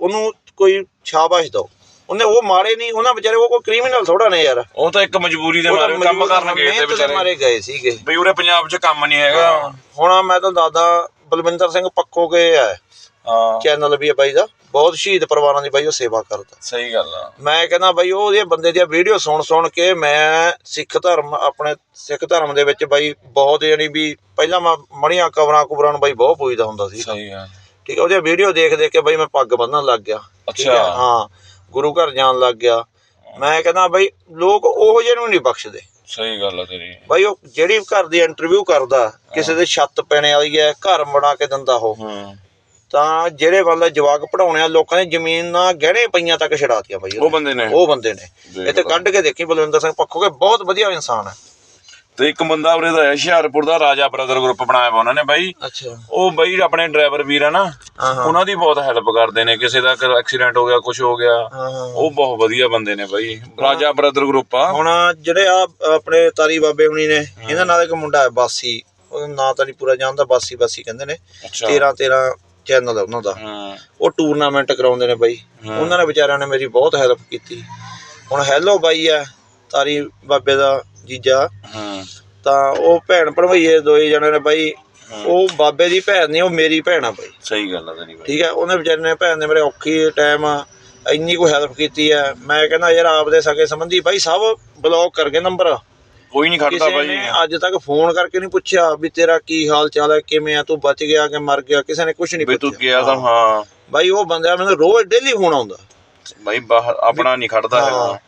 ਉਹਨੂੰ ਕੋਈ ਸ਼ਾਬਾਸ਼ ਦਿਓ। ਉਹਨੇ ਉਹ ਮਾੜੇ ਨਹੀਂ ਉਹਨਾਂ ਵਿਚਾਰੇ ਉਹ ਕੋਈ ਕ੍ਰਿਮੀਨਲ ਥੋੜਾ ਨੇ ਯਾਰ।
ਉਹ ਤਾਂ ਇੱਕ ਮਜਬੂਰੀ ਦੇ
ਉਹ ਤਾਂ
ਮਾਰੇ ਕੰਮ ਕਰਨ ਗਏ ਤੇ
ਮਿਹਨਤ ਦੇ
ਵਿਚਾਰੇ।
ਮਾਰੇ ਗਏ ਸੀਗੇ।
ਬਈ ਉਰੇ ਪੰਜਾਬ 'ਚ ਕੰਮ ਨਹੀਂ ਹੈਗਾ।
ਹੁਣ ਮੈਂ ਤਾਂ ਦਾਦਾ ਬਲਵਿੰਦਰ ਸਿੰਘ ਪੱਕੋ ਕੇ ਹੈ।
ਹਾਂ।
ਚੈਨਲ ਵੀ ਹੈ ਬਾਈ ਦਾ। ਬਹੁਤ ਸ਼ਹੀਦ ਪਰਿਵਾਰਾਂ ਦੀ ਬਾਈ ਉਹ ਸੇਵਾ ਕਰਦਾ।
ਸਹੀ ਗੱਲ ਆ।
ਮੈਂ ਕਹਿੰਦਾ ਬਾਈ ਉਹ ਉਹਦੇ ਬੰਦੇ ਦੀਆਂ ਵੀਡੀਓ ਸੁਣ ਸੁਣ ਕੇ ਮੈਂ ਸਿੱਖ ਧਰਮ ਆਪਣੇ ਸਿੱਖ ਧਰਮ ਦੇ ਵਿੱਚ ਬਾਈ ਬਹੁਤ ਯਾਨੀ ਵੀ ਪਹਿਲਾਂ ਮੈਂ ਮਣੀਆਂ ਕਬਰਾਂ ਕੁਬਰਾਂ ਨੂੰ ਬਾਈ ਬਹੁਤ ਪੁੱਜਦਾ ਹੁੰਦਾ ਸੀ
ਸਹੀ ਗੱਲ।
ਠੀਕ ਹੈ ਉਹਦੀਆਂ ਵੀਡੀਓ ਦੇਖ ਦੇਖ ਕੇ ਬਾਈ ਮੈਂ ਪੱਗ ਬੰਨਣ ਲੱਗ ਗਿਆ। ਠੀਕ ਹੈ?
ਅੱਛਾ।
ਹਾਂ। ਗੁਰੂ ਘਰ ਜਾਣ ਲੱਗ ਗਿਆ। ਮੈਂ ਕਹਿੰਦਾ ਬਾਈ ਲੋਕ ਉਹ ਜਿਹੇ ਨੂੰ ਨਹੀਂ ਬਖਸ਼ਦੇ।
ਸਹੀ ਗੱਲ ਆ ਤੇਰੀ।
ਬਾਈ ਉਹ ਜਿਹੜੀ ਘਰ ਦੀ ਇੰਟਰਵਿਊ ਕਰਦਾ ਕਿਸੇ ਦੇ ਛੱਤ ਪੈਣੇ ਵਾਲੀ ਹੈ ਘਰ ਬਣਾ ਕੇ ਦਿੰਦਾ ਉਹ।
ਹਾਂ।
ਤਾਂ ਜਿਹੜੇ ਬੰਦੇ ਜਵਾਕ ਪੜਾਉਣੇ ਆ ਲੋਕਾਂ ਨੇ ਜ਼ਮੀਨਾਂ ਗਹਿਣੇ ਪਈਆਂ ਤੱਕ ਛਡਾਤੀਆਂ ਬਾਈ
ਉਹ ਬੰਦੇ ਨੇ।
ਉਹ ਬੰਦੇ ਨੇ। ਇਹ ਤੇ। ਕੱਢ ਕੇ ਦੇਖੀ ਬਲਵਿੰਦਰ ਸਿੰਘ ਪੱਖੋ ਕੇ ਬਹੁਤ ਵਧੀਆ ਇਨਸਾਨ ਹੈ।
ਤੇ ਇੱਕ ਬੰਦਾ ਉਰੇ ਦਾ ਹੈ ਹੁਸ਼ਿਆਰਪੁਰ ਦਾ ਰਾਜਾ ਬ੍ਰਦਰ ਗਰੁੱਪ ਬਣਾਇਆ ਵਾ ਉਹਨਾਂ ਨੇ ਬਾਈ।
ਅੱਛਾ।
ਉਹ ਬਾਈ ਆਪਣੇ ਡਰਾਈਵਰ ਵੀਰ ਆ ਨਾ ਉਹਨਾਂ ਦੀ ਬਹੁਤ ਹੈਲਪ ਕਰਦੇ ਨੇ ਕਿਸੇ ਦਾ ਐਕਸੀਡੈਂਟ ਹੋ ਗਿਆ ਕੁਝ ਹੋ ਗਿਆ ਉਹ ਬਹੁਤ ਵਧੀਆ ਬੰਦੇ ਨੇ ਬਾਈ। ਰਾਜਾ ਬ੍ਰਦਰ ਗਰੁੱਪ ਆ।
ਹੁਣ ਜਿਹੜੇ ਆ ਆਪਣੇ ਤਾਰੀ ਬਾਬੇ ਹੁਣੀ ਨੇ ਇਹਨਾਂ ਨਾਲ ਇੱਕ ਮੁੰਡਾ ਹੈ ਬਾਸੀ। ਉਹਦਾ ਨਾਂ ਤਾਂ ਨਹੀਂ ਪੂਰਾ ਜਾਣਦਾ ਬਾਸੀ ਬਾਸੀ ਕਹਿੰਦੇ ਨੇ।
ਅੱਛਾ।
13 13 ਚੈਨਲ ਹੈ ਉਹਨਾਂ ਦਾ। ਉਹ ਟੂਰਨਾਮੈਂਟ ਕਰਾਉਂਦੇ ਨੇ ਬਾਈ। ਉਹਨਾਂ ਨੇ ਵਿਚਾਰਿਆਂ ਨੇ ਮੇਰੀ ਬਹੁਤ ਹੈਲਪ ਕੀਤੀ। ਹੁਣ ਹੈਲੋ ਬਾਈ ਆ ਤਾਰੀ ਬਾਬੇ ਦਾ ਜੀਜਾ।
ਹਾਂ।
ਤਾਂ ਉਹ ਭੈਣ ਭਣਵਈਏ ਦੋਏ ਜਣੇ ਨੇ ਬਾਈ ਉਹ ਬਾਬੇ ਦੀ ਭੈਣ ਨਹੀਂ ਉਹ ਮੇਰੀ ਭੈਣ ਆ ਬਾਈ।
ਸਹੀ ਗੱਲ ਆ ਤੇਰੀ ਬਾਈ।
ਠੀਕ ਹੈ ਉਹਨੇ ਵਿਚਾਰੇ ਨੇ ਭੈਣ ਨੇ ਮੇਰੇ ਔਖੀ ਟਾਈਮ ਇੰਨੀ ਕੋਈ ਹੈਲਪ ਕੀਤੀ ਹੈ ਮੈਂ ਕਹਿੰਦਾ ਯਾਰ ਆਪਦੇ ਸਕੇ ਸੰਬੰਧੀ ਬਾਈ ਸਭ ਬਲੌਕ ਕਰ ਗਏ ਨੰਬਰ
ਕੋਈ ਨਹੀਂ ਖੜਦਾ ਬਾਈ।
ਨੇ ਅੱਜ ਤੱਕ ਫੋਨ ਕਰਕੇ ਨਹੀਂ ਪੁੱਛਿਆ ਵੀ ਤੇਰਾ ਕੀ ਹਾਲ ਚਾਲ ਹੈ ਕਿਵੇਂ ਆ ਤੂੰ ਬਚ ਗਿਆ ਕਿ ਮਰ ਗਿਆ ਕਿਸੇ ਨੇ ਕੁਝ ਨਹੀਂ
ਵੀ ਤੂੰ
ਪੁੱਛਿਆ।
ਗਿਆ ਤਾਂ ਹਾਂ।
ਬਾਈ ਉਹ ਬੰਦਾ ਮੈਨੂੰ ਰੋਜ਼ ਡੇਲੀ ਫੋਨ ਆਉਂਦਾ।
ਬਾਈ ਬਾਹਰ ਆਪਣਾ ਨਹੀਂ ਖੜਦਾ। ਹੈਗਾ।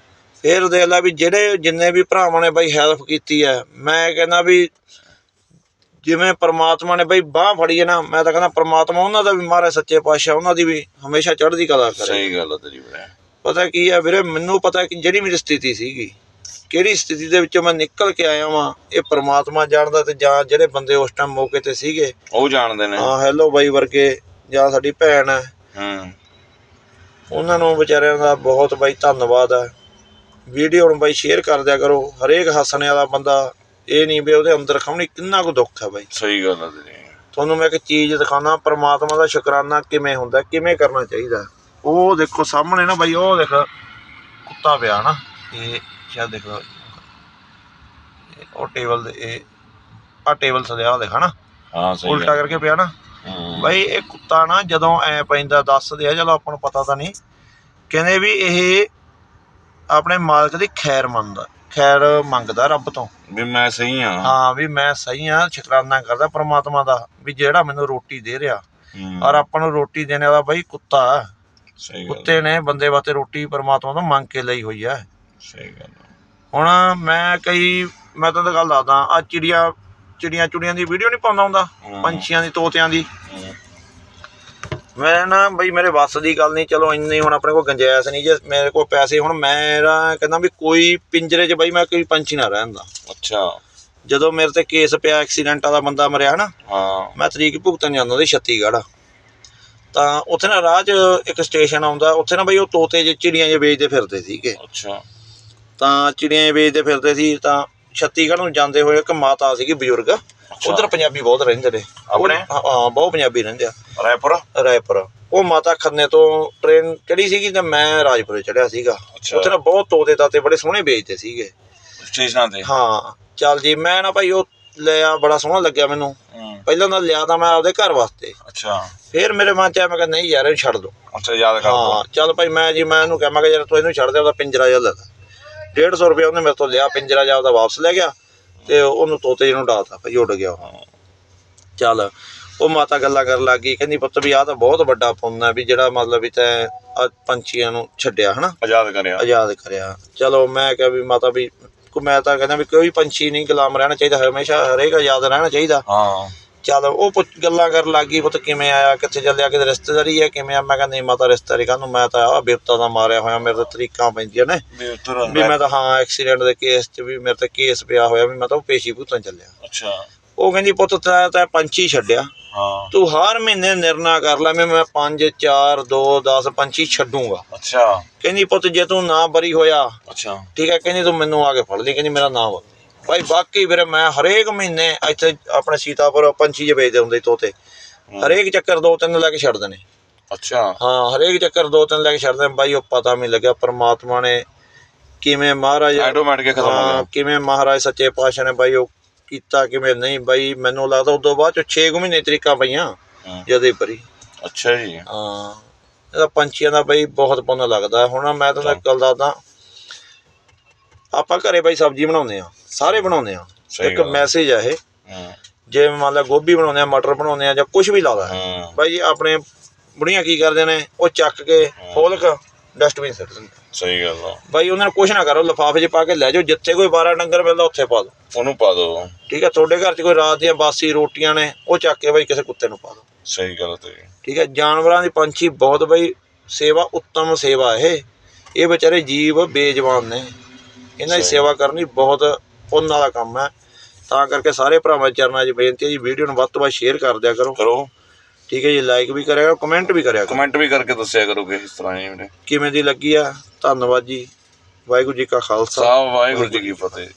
ਫਿਰ ਦੇਖ ਲੈ ਵੀ ਜਿਹੜੇ ਜਿੰਨੇ ਵੀ ਭਰਾਵਾਂ ਨੇ ਬਾਈ ਹੈਲਪ ਕੀਤੀ ਹੈ ਮੈਂ ਕਹਿੰਦਾ ਵੀ ਜਿਵੇਂ ਪ੍ਰਮਾਤਮਾ ਨੇ ਬਾਈ ਬਾਹ ਫੜੀ ਹੈ ਨਾ ਮੈਂ ਤਾਂ ਕਹਿੰਦਾ ਪ੍ਰਮਾਤਮਾ ਉਹਨਾਂ ਦਾ ਵੀ ਮਾਰੇ ਸੱਚੇ ਪਾਤਸ਼ਾਹ ਉਹਨਾਂ ਦੀ ਵੀ ਹਮੇਸ਼ਾ ਚੜ੍ਹਦੀ ਕਲਾ ਕਰੇ।
ਸਹੀ ਗੱਲ ਆ ਤੇਰੀ ਬਾਈ
ਪਤਾ ਕੀ ਹੈ ਵੀਰੇ ਮੈਨੂੰ ਪਤਾ ਕਿ ਜਿਹੜੀ ਮੇਰੀ ਸਥਿਤੀ ਸੀਗੀ ਕਿਹੜੀ ਸਥਿਤੀ ਦੇ ਵਿੱਚੋਂ ਮੈਂ ਨਿਕਲ ਕੇ ਆਇਆ ਵਾਂ ਇਹ ਪ੍ਰਮਾਤਮਾ ਜਾਣਦਾ ਤੇ ਜਾਂ ਜਿਹੜੇ ਬੰਦੇ ਉਸ ਟਾਈਮ ਮੌਕੇ ਤੇ ਸੀਗੇ
ਉਹ ਜਾਣਦੇ ਨੇ।
ਹਾਂ ਹੈਲੋ ਬਾਈ ਵਰਗੇ ਜਾਂ ਸਾਡੀ ਭੈਣ ਹੈ
ਹੂੰ।
ਉਹਨਾਂ ਨੂੰ ਵਿਚਾਰਿਆਂ ਦਾ ਬਹੁਤ ਬਾਈ ਧੰਨਵਾਦ ਹੈ। ਵੀਡੀਓ ਨੂੰ ਬਾਈ ਸ਼ੇਅਰ ਕਰ ਦਿਆ ਕਰੋ। ਹਰੇਕ ਹੱਸਣੇ ਵਾਲਾ ਬੰਦਾ ਇਹ ਨਹੀਂ ਵੀ ਉਹਦੇ ਅੰਦਰ ਖਮਣੀ ਕਿੰਨਾ ਕੁ ਦੁੱਖ ਹੈ ਬਾਈ।
ਸਹੀ ਗੱਲ ਆ ਤੇਰੀ।
ਤੁਹਾਨੂੰ ਮੈਂ ਇੱਕ ਚੀਜ਼ ਦਿਖਾਣਾ ਪ੍ਰਮਾਤਮਾ ਦਾ ਸ਼ੁਕਰਾਨਾ ਕਿਵੇਂ ਹੁੰਦਾ ਕਿਵੇਂ ਕਰਨਾ ਚਾਹੀਦਾ। ਉਹ ਦੇਖੋ ਸਾਹਮਣੇ ਨਾ ਬਾਈ ਉਹ ਦੇਖ ਕੁੱਤਾ ਪਿਆ ਨਾ ਇਹ ਸ਼ਾਇਦ ਦੇਖੋ ਇਹ ਉਹ ਟੇਬਲ ਦੇ ਇਹ ਆ ਟੇਬਲ ਸਦਿਆ ਦੇਖ ਨਾ
ਹਾਂ ਸਹੀ
ਉਲਟਾ ਕਰਕੇ ਪਿਆ ਨਾ।
ਹੂੰ।
ਬਾਈ ਇਹ ਕੁੱਤਾ ਨਾ ਜਦੋਂ ਐ ਪੈਂਦਾ ਦੱਸਦੇ ਆ ਚਲੋ ਆਪਾਂ ਨੂੰ ਪਤਾ ਤਾਂ ਨਹੀਂ। ਕਹਿੰਦੇ ਵੀ ਇਹ ਆਪਣੇ ਮਾਲਕ ਦੀ ਖੈਰ ਮੰਗਦਾ ਖੈਰ ਮੰਗਦਾ ਰੱਬ ਤੋਂ
ਵੀ ਮੈਂ ਸਹੀ ਆ
ਹਾਂ ਵੀ ਮੈਂ ਸਹੀ ਆ ਸ਼ੁਕਰਾਨਾ ਕਰਦਾ ਪ੍ਰਮਾਤਮਾ ਦਾ ਵੀ ਜਿਹੜਾ ਮੈਨੂੰ ਰੋਟੀ ਦੇ ਰਿਹਾ। ਔਰ ਆਪਾਂ ਨੂੰ ਰੋਟੀ ਦੇਣ ਵਾਲਾ ਬਾਈ ਕੁੱਤਾ ਹੈ।
ਸਹੀ ਗੱਲ
ਕੁੱਤੇ ਨੇ ਬੰਦੇ ਵਾਸਤੇ ਰੋਟੀ ਪ੍ਰਮਾਤਮਾ ਤੋਂ ਮੰਗ ਕੇ ਲਈ ਹੋਈ ਹੈ
ਸਹੀ ਗੱਲ ਆ।
ਹੁਣ ਮੈਂ ਕਈ ਮੈਂ ਤੁਹਾਨੂੰ ਗੱਲ ਦੱਸਦਾ ਆ ਚਿੜੀਆਂ ਚਿੜੀਆਂ ਚੁੜੀਆਂ ਦੀ ਵੀਡੀਓ ਨਹੀਂ ਪਾਉਂਦਾ ਹੁੰਦਾ। ਪੰਛੀਆਂ ਦੀ ਤੋਤਿਆਂ ਦੀ। ਮੈਂ ਨਾ ਬਈ ਮੇਰੇ ਵੱਸ ਦੀ ਗੱਲ ਨਹੀਂ ਚਲੋ ਇੰਨੀ ਹੁਣ ਆਪਣੇ ਕੋਲ ਗੰਜਾਇਸ਼ ਨਹੀਂ ਜੇ ਮੇਰੇ ਕੋਲ ਪੈਸੇ ਹੁਣ ਮੇਰਾ ਕਹਿੰਦਾ ਵੀ ਕੋਈ ਪਿੰਜਰੇ 'ਚ ਬਈ ਮੈਂ ਕੋਈ ਪੰਛੀ ਨਾ ਰਹਿੰਦਾ
ਅੱਛਾ।
ਜਦੋਂ ਮੇਰੇ ਤੇ ਕੇਸ ਪਿਆ ਐਕਸੀਡੈਂਟ ਵਾਲਾ ਬੰਦਾ ਮਰਿਆ ਨਾ
ਹਾਂ।
ਮੈਂ ਤਰੀਕ ਭੁਗਤਣ ਜਾਂਦਾ ਉਹਦੀ ਛੱਤੀਗੜ੍ਹ ਤਾਂ ਉੱਥੇ ਨਾ ਰਾਹ 'ਚ ਇੱਕ ਸਟੇਸ਼ਨ ਆਉਂਦਾ ਉੱਥੇ ਨਾ ਬਈ ਉਹ ਤੋਤੇ ਜਿਹੇ ਚਿੜੀਆਂ ਜਿਹੇ ਵੇਚਦੇ ਫਿਰਦੇ ਸੀਗੇ।
ਅੱਛਾ।
ਤਾਂ ਚਿੜੀਆਂ ਵੇਚਦੇ ਫਿਰਦੇ ਸੀ ਤਾਂ ਛੱਤੀਗੜ੍ਹ ਨੂੰ ਜਾਂਦੇ ਹੋਏ ਇੱਕ ਮਾਤਾ ਸੀਗੀ ਬਜ਼ੁਰਗ ਉਧਰ ਪੰਜਾਬੀ ਬਹੁਤ ਰਹਿੰਦੇ ਨੇ।
ਆਪਣੇ?
ਹਾਂ ਬਹੁਤ ਪੰਜਾਬੀ ਰਹਿੰਦੇ ਆ।
ਰਾਏਪੁਰ?
ਰਾਏਪੁਰ। ਉਹ ਮਾਤਾ ਖੰਨੇ ਤੋਂ ਟ੍ਰੇਨ ਚੜੀ ਸੀਗੀ ਤੇ ਮੈਂ ਰਾਜਪੁਰੇ ਚੜਿਆ ਸੀਗਾ। ਉੱਥੇ ਨਾ ਬਹੁਤ ਤੋਤੇ ਤਾਤੇ ਬੜੇ ਸੋਹਣੇ ਵੇਚਦੇ ਸੀਗੇ।
ਸਟੇਸ਼ਨਾਂ ਤੇ?
ਹਾਂ ਚੱਲ ਜੀ ਮੈਂ ਨਾ ਭਾਈ ਉਹ ਲਿਆ ਬੜਾ ਸੋਹਣਾ ਲੱਗਿਆ ਮੈਨੂੰ। ਪਹਿਲਾਂ ਤਾਂ ਲਿਆ ਤਾਂ ਮੈਂ ਆਪਦੇ ਘਰ ਵਾਸਤੇ।
ਅੱਛਾ।
ਫਿਰ ਮੇਰੇ ਮਨ ਚ ਆਇਆ ਮੈਂ ਕਿਹਾ ਨਹੀਂ ਯਾਰ ਇਹਨੂੰ ਛੱਡ ਦੋ।
ਅੱਛਾ ਯਾਦ ਕਰ
ਹਾਂ ਚੱਲ ਭਾਈ ਮੈਂ ਜੀ ਮੈਂ ਇਹਨੂੰ ਕਿਹਾ ਮੈਂ ਕਿਹਾ ਯਾਰ ਤੂੰ ਇਹਨੂੰ ਛੱਡ ਦੇ ਉਹਦਾ ਪਿੰਜਰਾ ਜਿਹਾ ਲੈ ਲੈ। 150 ਰੁਪਏ ਉਹਨੇ ਮੇਰੇ ਤੋਂ ਲਿਆ ਪਿੰਜਰਾ ਜਿਹਾ ਉਹਦਾ ਵਾਪਸ ਲੈ ਗਿਆ। ਤੇ ਉਹਨੂੰ ਤੋਤੇ ਜਿਹਨੂੰ ਡਾਤਾ ਭਾਈ ਉੱਡ ਗਿਆ ਉਹ ਚੱਲ ਉਹ ਮਾਤਾ ਗੱਲਾਂ ਕਰਨ ਲੱਗ ਗਈ ਕਹਿੰਦੀ ਪੁੱਤ ਵੀ ਆਹ ਤਾਂ ਬਹੁਤ ਵੱਡਾ ਪੁੰਨ ਹੈ ਵੀ ਜਿਹੜਾ ਮਤਲਬ ਵੀ ਤੈਂ ਆਹ ਪੰਛੀਆਂ ਨੂੰ ਛੱਡਿਆ ਹਨਾ?
ਆਜ਼ਾਦ ਕਰਿਆ।
ਆਜ਼ਾਦ ਕਰਿਆ। ਚਲੋ ਮੈਂ ਕਿਹਾ ਵੀ ਮਾਤਾ ਵੀ ਕੋ ਮੈਂ ਤਾਂ ਕਹਿੰਦਾ ਵੀ ਕੋਈ ਪੰਛੀ ਨਹੀਂ ਗੁਲਾਮ ਰਹਿਣਾ ਚਾਹੀਦਾ ਹਮੇਸ਼ਾ ਹਰੇਕ ਆਜ਼ਾਦ ਰਹਿਣਾ ਚਾਹੀਦਾ।
ਹਾਂ।
ਚੱਲ ਉਹ ਪੁੱਛ ਗੱਲਾਂ ਕਰਨ ਲੱਗ ਗਈ ਪੁੱਤ ਕਿਵੇਂ ਆਇਆ ਕਿੱਥੇ ਚੱਲਿਆ ਕਿਤੇ ਰਿਸ਼ਤੇਦਾਰੀ ਹੈ ਕਿਵੇਂ ਆ? ਮੈਂ ਕਹਿੰਦਾ ਨਹੀਂ ਮਾਤਾ ਰਿਸ਼ਤੇਦਾਰੀ ਕਾਹਨੂੰ? ਮੈਂ ਤਾਂ ਆ ਬਿਪਤਾ ਦਾ ਮਾਰਿਆ ਹੋਇਆ ਮੇਰੇ ਤੇ ਤਰੀਕਾਂ ਪੈਂਦੀਆਂ ਨੇ।
ਵੀ
ਮੈਂ ਤਾਂ ਹਾਂ ਐਕਸੀਡੈਂਟ ਦੇ ਕੇਸ 'ਚ ਵੀ ਮੇਰੇ ਤੇ ਕੇਸ ਪਿਆ ਹੋਇਆ ਵੀ ਮੈਂ ਤਾਂ ਉਹ ਪੇਸ਼ੀ ਭੁਗਤਣ ਚੱਲਿਆ।
ਅੱਛਾ।
ਉਹ ਕਹਿੰਦੀ ਪੁੱਤ ਤੈਂ ਤਾਂ ਪੰਛੀ ਛੱਡਿਆ।
ਹਾਂ।
ਤੂੰ ਹਰ ਮਹੀਨੇ ਨਿਰਣਾ ਕਰ ਲੈ ਵੀ ਮੈਂ 5 4 2 10 ਪੰਛੀ ਛੱਡੂਗਾ।
ਅੱਛਾ।
ਕਹਿੰਦੀ ਪੁੱਤ ਜੇ ਤੂੰ ਨਾ ਬਰੀ ਹੋਇਆ
ਅੱਛਾ।
ਠੀਕ ਹੈ ਕਹਿੰਦੀ ਤੂੰ ਮੈਨੂੰ ਆ ਕੇ ਫੜ ਲਈ ਕਹਿੰਦੀ ਮੇਰਾ ਨਾਮ ਭਾਈ ਬਾਕੀ ਵੀਰੇ ਮੈਂ ਹਰੇਕ ਮਹੀਨੇ ਇੱਥੇ ਆਪਣੇ ਸੀਤਾਪੁਰ ਪੰਛੀ ਜੇ ਵੇਚਦੇ ਹੁੰਦੇ ਸੀ ਤੋਤੇ। ਹਰੇਕ ਚੱਕਰ ਦੋ ਤਿੰਨ ਲੈ ਕੇ ਛੱਡ ਦੇਣੇ
ਅੱਛਾ।
ਹਾਂ ਹਰੇਕ ਚੱਕਰ ਦੋ ਤਿੰਨ ਲੈ ਕੇ ਛੱਡ ਦੇਣੇ ਬਾਈ ਉਹ ਪਤਾ ਨਹੀਂ ਲੱਗਿਆ ਪ੍ਰਮਾਤਮਾ ਨੇ ਕਿਵੇਂ ਮਹਾਰਾਜ
ਆਟੋਮੈਟਿਕ ਖਤਮ ਹੋ ਗਿਆ।
ਕਿਵੇਂ ਮਹਾਰਾਜ ਸੱਚੇ ਪਾਤਸ਼ਾਹ ਨੇ ਬਾਈ ਉਹ ਕੀਤਾ ਕਿਵੇਂ ਨਹੀਂ ਬਾਈ ਮੈਨੂੰ ਲੱਗਦਾ ਉਦੋਂ ਬਾਅਦ ਚ 6 ਮਹੀਨੇ ਤਰੀਕਾਂ ਪਈਆਂ। ਜਦੇ ਪਰੀ।
ਅੱਛਾ ਜੀ।
ਹਾਂ ਇਹਦਾ ਪੰਛੀਆਂ ਦਾ ਬਈ ਬਹੁਤ ਪੁੰਨ ਲੱਗਦਾ। ਹੁਣ ਮੈਂ ਤੁਹਾਨੂੰ ਗੱਲ ਦੱਸਦਾ। ਆਪਾਂ ਘਰੇ ਬਈ ਸਬਜ਼ੀ ਬਣਾਉਂਦੇ ਆ ਸਾਰੇ ਬਣਾਉਂਦੇ ਆ।
ਸਹੀ
ਇੱਕ
ਗੱਲ ਆ।
ਮੈਸੇਜ ਆ ਇਹ।
ਹਾਂ।
ਜੇ ਮੰਨ ਲਾ ਗੋਭੀ ਬਣਾਉਂਦੇ ਆ ਮਟਰ ਬਣਾਉਂਦੇ ਆ ਜਾਂ ਕੁਝ ਵੀ ਲਾਦਾ
ਹਾਂ।
ਬਾਈ ਆਪਣੇ ਬੁੜੀਆਂ ਕੀ ਕਰਦੇ ਨੇ? ਉਹ ਚੱਕ ਕੇ ਫੋਲਕ ਡਸਟਬਿਨ ਸਿੱਟ ਦਿੰਦੇ।
ਸਹੀ ਗੱਲ ਆ।
ਬਾਈ ਉਹਨਾਂ ਨੂੰ ਕੁਝ ਨਾ ਕਰੋ ਲਿਫਾਫੇ 'ਚ ਪਾ ਕੇ ਲੈ ਜਾਓ। ਜਿੱਥੇ ਕੋਈ 12 ਡੰਗਰ ਮਿਲਦਾ ਉੱਥੇ ਪਾ ਦਿਓ।
ਉਹਨੂੰ ਪਾ ਦੋ
ਠੀਕ ਹੈ ਤੁਹਾਡੇ ਘਰ 'ਚ ਕੋਈ ਰਾਤ ਦੀਆਂ ਬਾਸੀ ਰੋਟੀਆਂ ਨੇ ਉਹ ਚੱਕ ਕੇ ਬਾਈ ਕਿਸੇ ਕੁੱਤੇ ਨੂੰ ਪਾ ਦਿਓ।
ਸਹੀ ਗੱਲ ਤੇ।
ਠੀਕ ਹੈ ਜਾਨਵਰਾਂ ਦੀ ਪੰਛੀ ਬਹੁਤ ਬਈ ਸੇਵਾ ਉੱਤਮ ਸੇਵਾ ਇਹ। ਇਹ ਵਿਚਾਰੇ ਜੀਵ ਬੇਜਵਾਨ ਨੇ। ਇਹਨਾਂ ਦੀ। ਸੇਵਾ ਕਰਨੀ ਬਹੁਤ ਪੁੰਨ ਵਾਲਾ ਕੰਮ ਹੈ। ਤਾਂ ਕਰਕੇ ਸਾਰੇ ਭਰਾਵਾਂ ਦੇ ਚਰਨਾਂ 'ਚ ਬੇਨਤੀ ਹੈ ਜੀ ਵੀਡੀਓ ਨੂੰ ਵੱਧ ਤੋਂ ਵੱਧ ਸ਼ੇਅਰ ਕਰ ਦਿਆ ਕਰੋ।
ਕਰੋ।
ਠੀਕ ਹੈ ਜੀ ਲਾਈਕ ਵੀ ਕਰਿਆ ਕਰੋ ਕਮੈਂਟ ਵੀ ਕਰਿਆ ਕਰੋ।
ਕਮੈਂਟ ਵੀ ਕਰਕੇ ਦੱਸਿਆ ਕਰੋਗੇ ਇਸ ਤਰ੍ਹਾਂ ਹੀ ਵੀਰੇ।
ਕਿਵੇਂ ਦੀ ਲੱਗੀ ਆ? ਧੰਨਵਾਦ ਜੀ। ਵਾਹਿਗੁਰੂ ਜੀ ਕਾ ਖਾਲਸਾ।
ਸਾਹਿਬ ਵਾਹਿਗੁਰੂ ਜੀ ਕੀ ਫਤਿਹ।